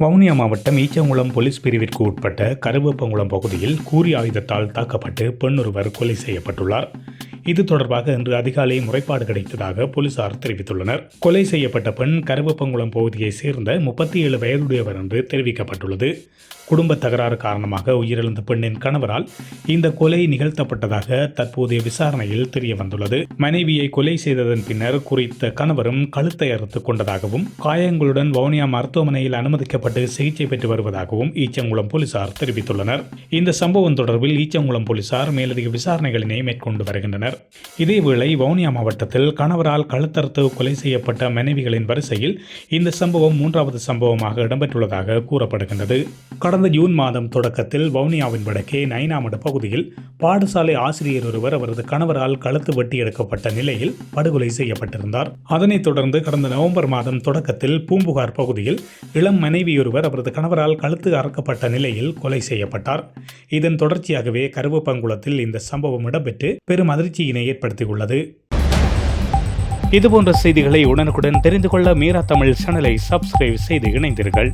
வவுனியா மாவட்டம் ஈச்சங்குளம் போலீஸ் பிரிவிற்கு உட்பட்ட கருவேப்பங்குளம் பகுதியில் கூறி ஆயுதத்தால் தாக்கப்பட்டு பெண்ணொருவர் கொலை செய்யப்பட்டுள்ளார். இது தொடர்பாக இன்று அதிகாலை முறைப்பாடு கிடைத்ததாக போலீசார் தெரிவித்துள்ளனர். கொலை செய்யப்பட்ட பெண் கருவப்பங்குளம் பகுதியைச் சேர்ந்த முப்பத்தி ஏழு வயதுடையவர் என்று தெரிவிக்கப்பட்டுள்ளது. குடும்ப தகராறு காரணமாக உயிரிழந்த பெண்ணின் கணவரால் இந்த கொலை நிகழ்த்தப்பட்டதாக தற்போதைய விசாரணையில் தெரிய வந்துள்ளது மனைவியை கொலை செய்ததன் பின்னர் குறித்த கணவரும் கழுத்தை அறுத்துக் கொண்டதாகவும் காயங்களுடன் வவுனியா மருத்துவமனையில் அனுமதிக்கப்பட்டு சிகிச்சை பெற்று வருவதாகவும் ஈச்சங்குளம் போலீசார் தெரிவித்துள்ளனர். இந்த சம்பவம் தொடர்பில் ஈச்சங்குளம் போலீசார் மேலதிக விசாரணைகளினை மேற்கொண்டு வருகின்றனர். இதேவேளை வவுனியா மாவட்டத்தில் கணவரால் கழுத்தறுத்து கொலை செய்யப்பட்ட மனைவிகளின் வரிசையில் இந்த சம்பவம் மூன்றாவது சம்பவமாக இடம்பெற்றுள்ளதாக கூறப்படுகின்றது. கடந்த ஜூன் மாதம் தொடக்கத்தில் வவுனியாவின் வடக்கே நைனாமடு பகுதியில் பாடசாலை ஆசிரியர் ஒருவர் அவரது கணவரால் கழுத்து வெட்டி எடுக்கப்பட்ட நிலையில் படுகொலை செய்யப்பட்டிருந்தார். அதனைத் தொடர்ந்து கடந்த நவம்பர் மாதம் தொடக்கத்தில் பூம்புகார் பகுதியில் இளம் மனைவியொருவர் அவரது கணவரால் கழுத்து அறக்கப்பட்ட நிலையில் கொலை செய்யப்பட்டார். இதன் தொடர்ச்சியாகவே கருவப்பங்குளத்தில் இந்த சம்பவம் இடம்பெற்று பெரும் அதிர்ச்சியினை ஏற்படுத்தியுள்ளது. இதுபோன்ற செய்திகளை உடனுக்குடன் தெரிந்து கொள்ள மீரா தமிழ் சேனலை சப்ஸ்கிரைப் செய்து இணைந்தீர்கள்